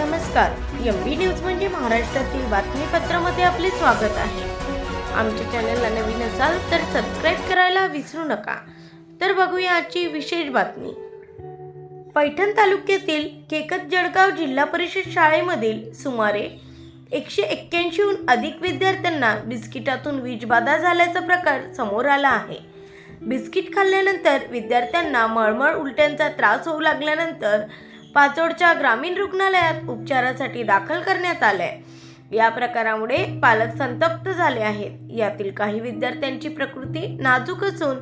नमस्कार. M B news म्हणजे महाराष्ट्रातील बातमीपत्रामध्ये आपले स्वागत आहे. आमच्या चॅनलला नवीन असाल तर सबस्क्राईब करायला विसरू नका. तर बघूया आजची विशेष बातमी. पैठण तालुक्यातील केकत जळगाव जिल्हा परिषद शाळेमधील सुमारे एकशे एक्क्याऐंशीहून अधिक विद्यार्थ्यांना बिस्किटातून वीजबाधा झाल्याचा प्रकार समोर आला आहे. बिस्किट खाल्ल्यानंतर विद्यार्थ्यांना मळमळ उलट्यांचा त्रास होऊ लागल्यानंतर पाचोडच्या ग्रामीण रुग्णालयात उपचारासाठी दाखल करण्यात आलंय. या प्रकारामुळे पालक संतप्त झाले आहेत. यातील काही विद्यार्थ्यांची प्रकृती नाजूक असून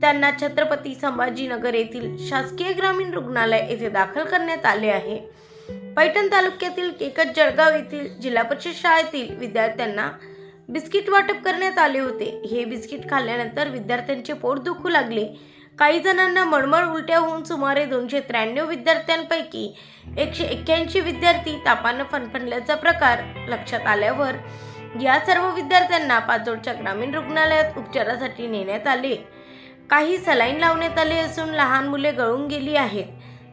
त्यांना छत्रपती संभाजीनगर येथील शासकीय ग्रामीण रुग्णालय येथे दाखल करण्यात आले आहे. पैठण तालुक्यातील केकत जळगाव येथील जिल्हा परिषद शाळेतील विद्यार्थ्यांना बिस्किट वाटप करण्यात आले होते. हे बिस्किट खाल्ल्यानंतर विद्यार्थ्यांचे पोट दुखू लागले. काही जणांना मळमळ उलट्या होऊन सुमारे दोनशे त्र्याण्णव विद्यार्थ्यांपैकी एकशे एक्क्याऐंशी विद्यार्थी तापानं फणफणल्याचा प्रकार लक्षात आल्यावर या सर्व विद्यार्थ्यांना पाचोडच्या ग्रामीण रुग्णालयात उपचारासाठी नेण्यात आले. काही सलाईन लावण्यात आले असून लहान मुले गळून गेली आहेत.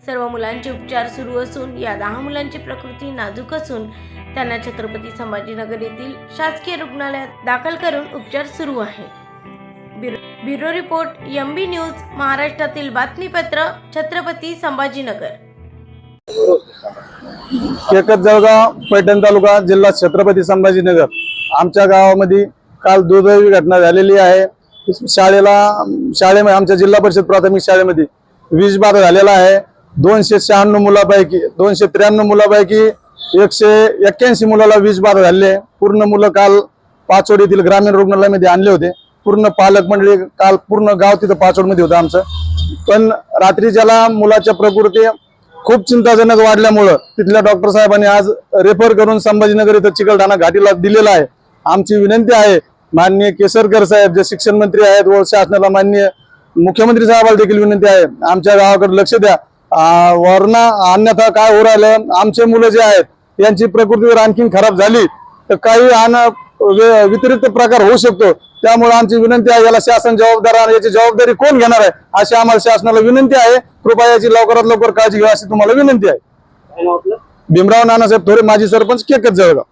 सर्व मुलांचे उपचार सुरू असून या दहा मुलांची प्रकृती नाजूक असून त्यांना छत्रपती संभाजीनगर येथील शासकीय रुग्णालयात दाखल करून उपचार सुरू आहेत. Bureau report M B news महाराष्ट्रातील बातमीपत्र छत्रपती संभाजीनगर. केकत जळगाव पैठण तालुका जिल्हा छत्रपती संभाजीनगर. आमच्या गावामध्ये काल दुर्दैवी घटना झालेली आहे. शाळेला शाळेमध्ये आमच्या जिल्हा परिषद प्राथमिक शाळेमध्ये वीज बाधा झालेला आहे. दोनशे शहाण्णव मुलापैकी दोनशे त्र्याण्णव मुलापैकी एकशे एक्क्याऐंशी मुलाला वीज बाधा झाली. आहे पूर्ण मुलं काल पाचोड येथील ग्रामीण रुग्णालयामध्ये आणले होते. पूर्ण पालक मंडळी काल पूर्ण गाव तिथं पाचोडमध्ये होतं आमचं. पण रात्री ज्याला मुलाच्या प्रकृती खूप चिंताजनक वाढल्यामुळं तिथल्या डॉक्टर साहेबांनी आज रेफर करून संभाजीनगर इथं चिकलठाणा घाटीला दिलेला आहे. आमची विनंती आहे माननीय केसरकर साहेब जे शिक्षण मंत्री आहेत व शासनाला माननीय मुख्यमंत्री साहेबाला देखील विनंती आहे आमच्या गावाकडे लक्ष द्या. आ, वरना अन्यथा काय हो राहिलं आमचे मुलं जे आहेत यांची प्रकृती जर आणखीन खराब झाली तर काही अन व्यतिरिक्त प्रकार होऊ शकतो. त्यामुळे आमची विनंती आहे याला शासन जबाबदार आहे याची जबाबदारी कोण घेणार आहे अशी आम्हाला शासनाला विनंती आहे. कृपया याची लवकरात लवकर काळजी घ्या अशी तुम्हाला विनंती आहे. भीमराव नानासाहेब थोरे माजी सरपंच केकत जळगाव